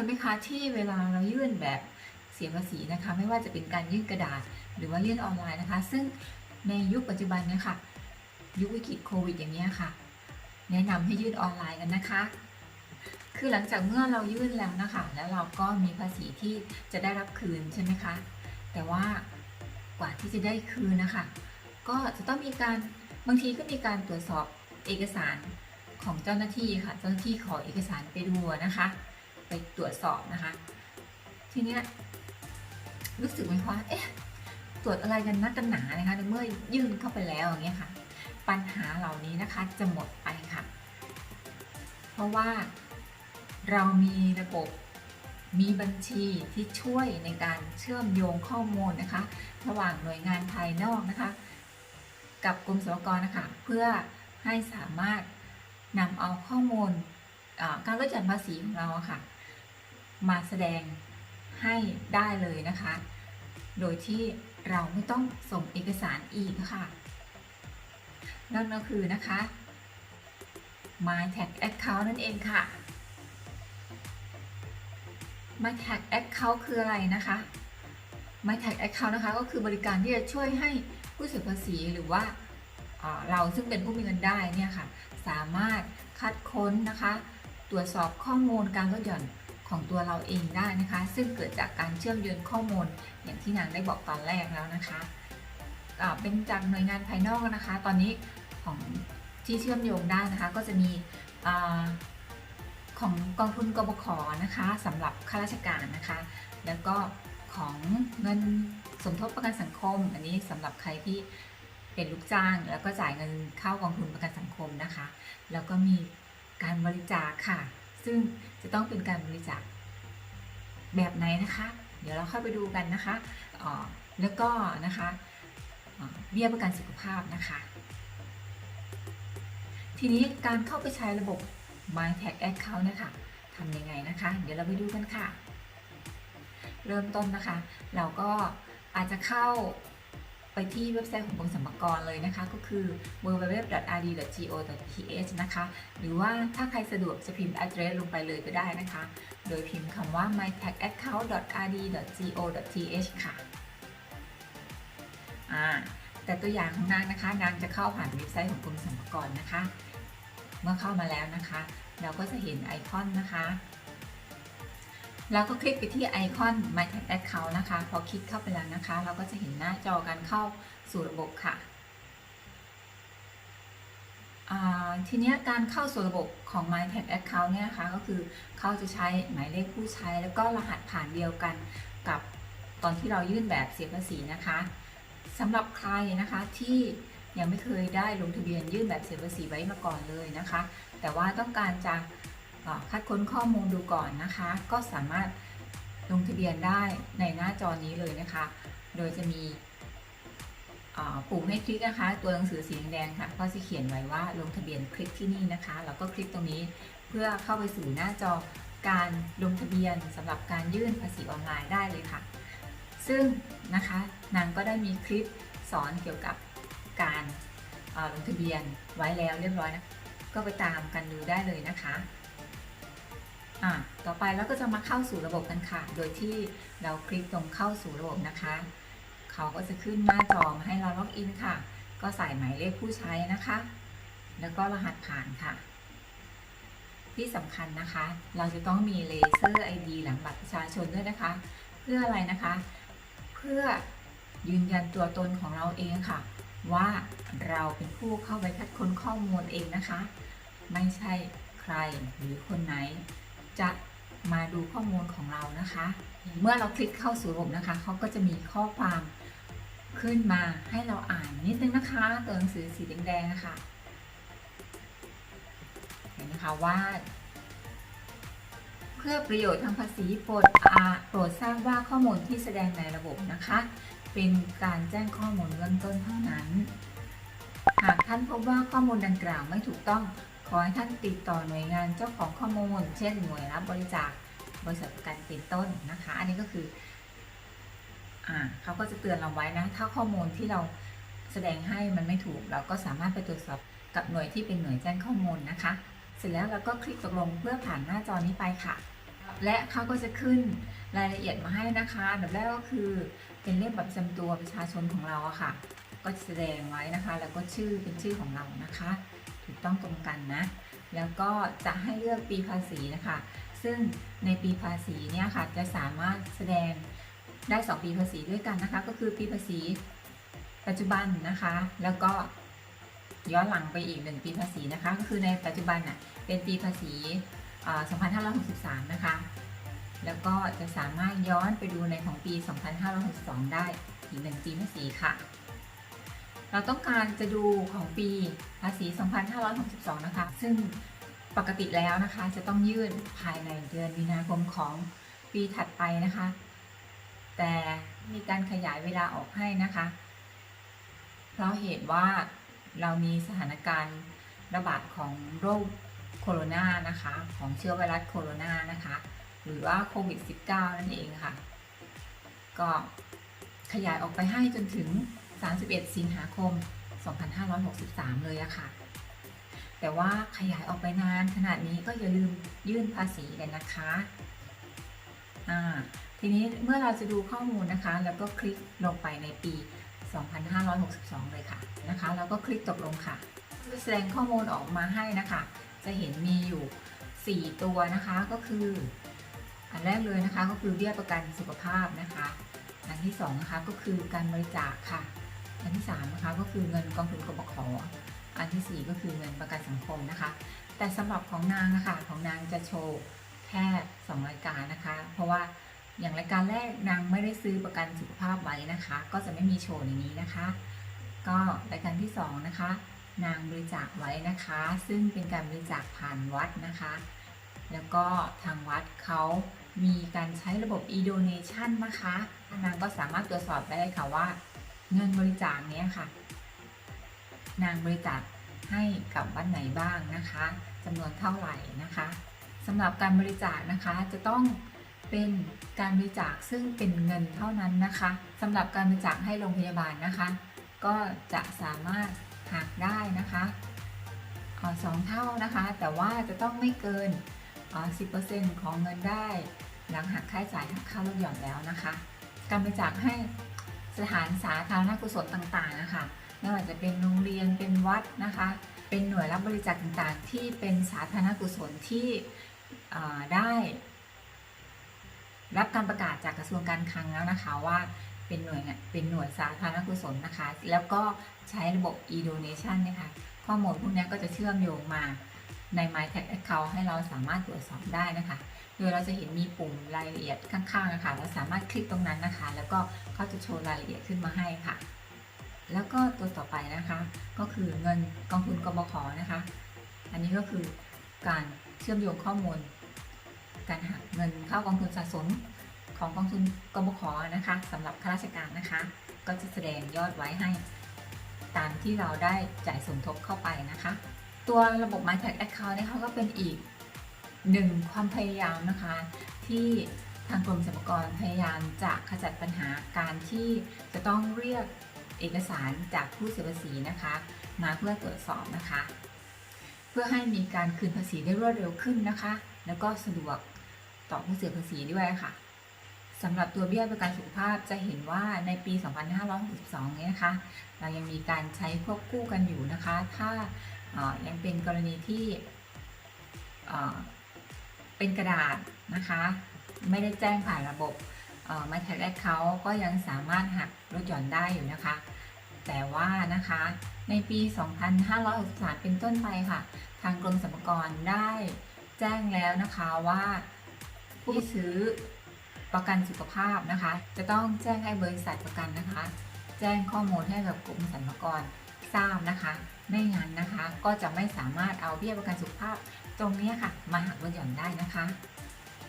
ยไหมคะที่เวลาเรายื่นแบบเสียภาษีนะคะ ไม่ว่าจะเป็นการยื่นกระดาษ หรือว่ายื่นออนไลน์นะคะ ซึ่งในยุคปัจจุบันนี่ยค่ะยุควิกฤตโควิดอย่างนี้ค่ะ แนะนำให้ยื่นออนไลน์กันนะคะ คือหลังจากเมื่อเรายื่นแล้วนะคะ แล้วเราก็มีภาษีที่จะได้รับคืนใช่ไหมคะ แต่ว่ากว่าที่จะได้คืนนะคะ ก็จะต้องมีการบางทีก็มีการตรวจสอบเอกสารของเจ้าหน้าที่ค่ะ เจ้าหน้าที่ขอเอกสารไปดูนะคะ ตรวจสอบนะคะ ทีเนี้ยรู้สึกไหมว่าเอ๊ะตรวจอะไรกันนักกันหนานะคะในเมื่อยื่นเข้าไปแล้วอย่างเงี้ยค่ะ ปัญหาเหล่านี้นะคะจะหมดไปค่ะ เพราะว่าเรามีระบบมีบัญชีที่ช่วยในการเชื่อมโยงข้อมูลนะคะ ระหว่างหน่วยงานภายนอกนะคะ กับกรมสรรพากรนะคะเพื่อให้สามารถนำเอาข้อมูลอ่าการลดหย่อนภาษีของเราะค่ะ มาแสดงให้ได้เลยนะคะ โดยที่เราไม่ต้องส่งเอกสารอีกค่ะ นั่นก็คือนะคะ My Tag Account นั่นเองค่ะ My Tag Account คืออะไรนะคะ My Tag Account นะคะ ก็คือบริการที่จะช่วยให้ผู้เสียภาษีหรือว่าเราซึ่งเป็นผู้มีเงินได้เนี่ยค่ะ สามารถคัดค้นนะคะ ตรวจสอบข้อมูลการลดหย่อน ของตัวเราเองได้นะคะ ซึ่งเกิดจากการเชื่อมโยงข้อมูลอย่างที่นางได้บอกตอนแรกแล้วนะคะเป็นจากหน่วยงานภายนอกนะคะ ตอนนี้ของที่เชื่อมโยงได้นะคะ ก็จะมีของกองทุนกบขนะคะสำหรับข้าราชการนะคะ แล้วก็ของเงินสมทบประกันสังคม อันนี้สำหรับใครที่เป็นลูกจ้าง แล้วก็จ่ายเงินเข้ากองทุนประกันสังคมนะคะ แล้วก็มีการบริจาคค่ะ ซึ่งจะต้องเป็นการบริจาคแบบไหนนะคะ เดี๋ยวเราเข้าไปดูกันนะคะแล้วก็นะคะเบี้ยประกันสุขภาพนะคะ ทีนี้การเข้าไปใช้ระบบ My Tag Account นะคะทำยังไงนะคะ เดี๋ยวเราไปดูกันค่ะ เริ่มต้นนะคะ เราก็อาจจะเข้า ไปที่เว็บไซต์ของกรมสรรพากรเลยนะคะ ก็คือ www.rd.go.th นะคะ หรือว่าถ้าใครสะดวกจะพิมพ์ address ลงไปเลยก็ได้นะคะ โดยพิมพ์คำว่า mytagaccount.rd.go.th ค่ะอ่าแต่ตัวอย่างของนางนะคะ นางจะเข้าผ่านเว็บไซต์ของกรมสรรพากรนะคะ เมื่อเข้ามาแล้วนะคะ เราก็จะเห็นไอคอนนะคะ แล้วก็คลิกไปที่ไอคอน My Tag Account นะคะ พอคลิกเข้าไปแล้วนะคะ เราก็จะเห็นหน้าจอการเข้าสู่ระบบค่ะ ทีนี้การเข้าสู่ระบบของ My Tag Account เนี่ยนะคะ ก็คือเขาจะใช้หมายเลขผู้ใช้ แล้วก็รหัสผ่านเดียวกันกับตอนที่เรายื่นแบบเสียภาษีนะคะสำหรับใครนะคะที่ยังไม่เคยได้ลงทะเบียนยื่นแบบเสียภาษีไว้มาก่อนเลยนะคะ แต่ว่าต้องการจะ คัดค้นข้อมูลดูก่อนนะคะ ก็สามารถลงทะเบียนได้ในหน้าจอนี้เลยนะคะ โดยจะมีปุ่มให้คลิกนะคะ ตัวหนังสือสีแดงค่ะ ก็จะเขียนไว้ว่าลงทะเบียนคลิกที่นี่นะคะ แล้วก็คลิกตรงนี้เพื่อเข้าไปสู่หน้าจอการลงทะเบียนสำหรับการยื่นภาษีออนไลน์ได้เลยค่ะ ซึ่งนะคะนางก็ได้มีคลิปสอนเกี่ยวกับการลงทะเบียนไว้แล้วเรียบร้อยนะ ก็ไปตามกันดูได้เลยนะคะ อะต่อไปเราก็จะมาเข้าสู่ระบบกันค่ะ โดยที่เราคลิกตรงเข้าสู่ระบบนะคะ เขาก็จะขึ้นหน้าจอมาให้เราล็อกอินค่ะ ก็ใส่หมายเลขผู้ใช้นะคะ แล้วก็รหัสผ่านค่ะ ที่สำคัญนะคะ เราจะต้องมีเลเซอร์ ID หลังบัตรประชาชนด้วยนะคะ เพื่ออะไรนะคะ เพื่อยืนยันตัวตนของเราเองค่ะ ว่าเราเป็นผู้เข้าไปคัดค้นข้อมูลเองนะคะ ไม่ใช่ใครหรือคนไหน จะมาดูข้อมูลของเรานะคะ เมื่อเราคลิกเข้าสู่ระบบนะคะเขาก็จะมีข้อความขึ้นมาให้เราอ่านนิดนึงนะคะ ตัวหนังสือสีแดงๆนะคะเห็นนะคะว่า เพื่อประโยชน์ทางภาษีโปรดอาโปรดทราบว่าข้อมูลที่แสดงในระบบนะคะ เป็นการแจ้งข้อมูลเบื้องต้นเท่านั้น หากท่านพบว่าข้อมูลดังกล่าวไม่ถูกต้อง ขอให้ท่านติดต่อหน่วยงานเจ้าของข้อมูล เช่นหน่วยรับบริจาคบริษัทประกันเป็นต้นนะคะ อันนี้ก็คืออ่าเขาก็จะเตือนเราไว้นะ ถ้าข้อมูลที่เราแสดงให้มันไม่ถูก เราก็สามารถไปตรวจสอบกับหน่วยที่เป็นหน่วยแจ้งข้อมูลนะคะ เสร็จแล้วเราก็คลิกตกลงเพื่อผ่านหน้าจอนี้ไปค่ะ และเขาก็จะขึ้นรายละเอียดมาให้นะคะอันดับแรกก็คือเป็นเลขบัตรประจำตัวประชาชนของเราอะค่ะ ก็จะแสดงไว้นะคะ แล้วก็ชื่อเป็นชื่อของเรานะคะ ถูกต้องตรงกันนะ แล้วก็จะให้เลือกปีภาษีนะคะ ซึ่งในปีภาษีเนี่ยค่ะจะสามารถแสดงได้ 2 ปีภาษีด้วยกันนะคะ ก็คือปีภาษีปัจจุบันนะคะ แล้วก็ย้อนหลังไปอีก1ปีภาษีนะคะ ก็คือในปัจจุบันน่ะเป็นปีภาษี2563 นะคะ แล้วก็จะสามารถย้อนไปดูในของปี 2562 ได้อีก1ปีภาษีค่ะ เราต้องการจะดูของปีภาษี 2562 นะคะ ซึ่งปกติแล้วนะคะ จะต้องยื่นภายในเดือนมีนาคมของปีถัดไปนะคะ แต่มีการขยายเวลาออกให้นะคะ เพราะเหตุว่าเรามีสถานการณ์ระบาดของโรคโคโรนานะคะ ของเชื้อไวรัสโคโรนานะคะ หรือว่าโควิด -19 นั่นเองค่ะ ก็ขยายออกไปให้จนถึง 31 สิงหาคม 2563 เลยอะค่ะ แต่ว่าขยายออกไปนานขนาดนี้ก็อย่าลืมยื่นภาษีกันนะคะอ่าทีนี้เมื่อเราจะดูข้อมูลนะคะ แล้วก็คลิกลงไปในปี 2562 เลยค่ะนะคะ แล้วก็คลิกตกลงค่ะจะแสดงข้อมูลออกมาให้นะคะ จะเห็นมีอยู่ 4 ตัวนะคะก็คือ อันแรกเลยนะคะก็คือเบี้ยประกันสุขภาพนะคะ อันที่2นะคะก็คือการบริจาคค่ะ อันที่3นะคะก็คือเงินกองทุนกบขอันทีสี่4 ก็คือเงินประกันสังคมนะคะ แต่สำหรับของนางนะคะของนางจะโชว์แค่2รายการนะคะ เพราะว่าอย่างรายการแรกนางไม่ได้ซื้อประกันสุขภาพไว้นะคะ ก็จะไม่มีโชว์ในนี้นะคะ ก็รายการที่2นะคะนางบริจาคไว้นะคะ ซึ่งเป็นการบริจาคผ่านวัดนะคะ แล้วก็ทางวัดเขามีการใช้ระบบ e-donation นะคะนางก็สามารถตรวจสอบได้ค่ะว่า เงินบริจาคเนี้ยค่ะ นางบริจาคให้กับวัดไหนบ้างนะคะจำนวนเท่าไหร่นะคะสำหรับการบริจาคนะคะจะต้องเป็นการบริจาคซึ่งเป็นเงินเท่านั้นนะคะสำหรับการบริจาคให้โรงพยาบาลนะคะ ก็จะสามารถหักได้นะคะสองเท่านะคะ แต่ว่าจะต้องไม่เกินเอ่อ10%ของเงินได้ หลังหักค่าใช้จ่ายหักค่าลดหย่อนแล้วนะคะ การบริจาคให้ สถานสาธารณกุศลต่างๆนะคะไม่ว่าจะเป็นโรงเรียนเป็นวัดนะคะ เป็นหน่วยรับบริจาคต่างๆ ที่เป็นสาธารณกุศลที่ได้รับการประกาศจากกระทรวงการคลังแล้วนะคะว่าเป็นหน่วยเป็นหน่วยสาธารณกุศลนะคะ แล้วก็ใช้ระบบ e-donation นะคะข้อมูลพวกนี้ก็จะเชื่อมโยงมา ใน MyTag Account ให้เราสามารถตรวจสอบได้นะคะ โดยเราจะเห็นมีปุ่มรายละเอียดข้างๆนะคะ เราสามารถคลิกตรงนั้นนะคะ แล้วก็เขาจะโชว์รายละเอียดขึ้นมาให้ค่ะ แล้วก็ตัวต่อไปนะคะ ก็คือเงินกองทุนกบขนะคะ อันนี้ก็คือการเชื่อมโยงข้อมูล การหักเงินเข้ากองทุนสะสมของกองทุนกบขนะคะสำหรับข้าราชการนะคะ ก็จะแสดงยอดไว้ให้ ตามที่เราได้จ่ายสมทบเข้าไปนะคะ ตัวระบบ MyTag Account เนี่ยเขาก็เป็นอีกหนึ่งความพยายามนะคะ ที่ทางกรมสรรพากรพยายามจะขจัดปัญหาการที่จะต้องเรียกเอกสารจากผู้เสียภาษีนะคะ มาเพื่อตรวจสอบนะคะ เพื่อให้มีการคืนภาษีได้รวดเร็วขึ้นนะคะ แล้วก็สะดวกต่อผู้เสียภาษีด้วยค่ะสำหรับตัวเบี้ยประกันสุขภาพจะเห็นว่าในปี 2562เนี่ยนะคะ เรายังมีการใช้ควบคู่กันอยู่นะคะ ถ้า ยังเป็นกรณีที่เป็นกระดาษนะคะ ไม่ได้แจ้งผ่านระบบมาแท็กแอคเคาท์ก็ยังสามารถหักลดหย่อนได้อยู่นะคะ แต่ว่านะคะในปี 2563 เป็นต้นไปค่ะ ทางกรมสรรพากรได้แจ้งแล้วนะคะว่าผู้ที่ซื้อประกันสุขภาพนะคะ จะต้องแจ้งให้บริษัทประกันนะคะ แจ้งข้อมูลให้กับกรมสรรพากร ทราบนะคะ ไม่งั้นนะคะก็จะไม่สามารถเอาเบี้ยประกันสุขภาพตรงนี้ค่ะ มาหักลดหย่อนได้นะคะ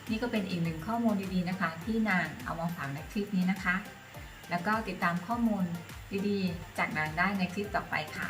นี่ก็เป็นอีกหนึ่งข้อมูลดีๆนะคะ ที่นางเอามาฝากในคลิปนี้นะคะ แล้วก็ติดตามข้อมูลดีๆ จากนางได้ในคลิปต่อไปค่ะ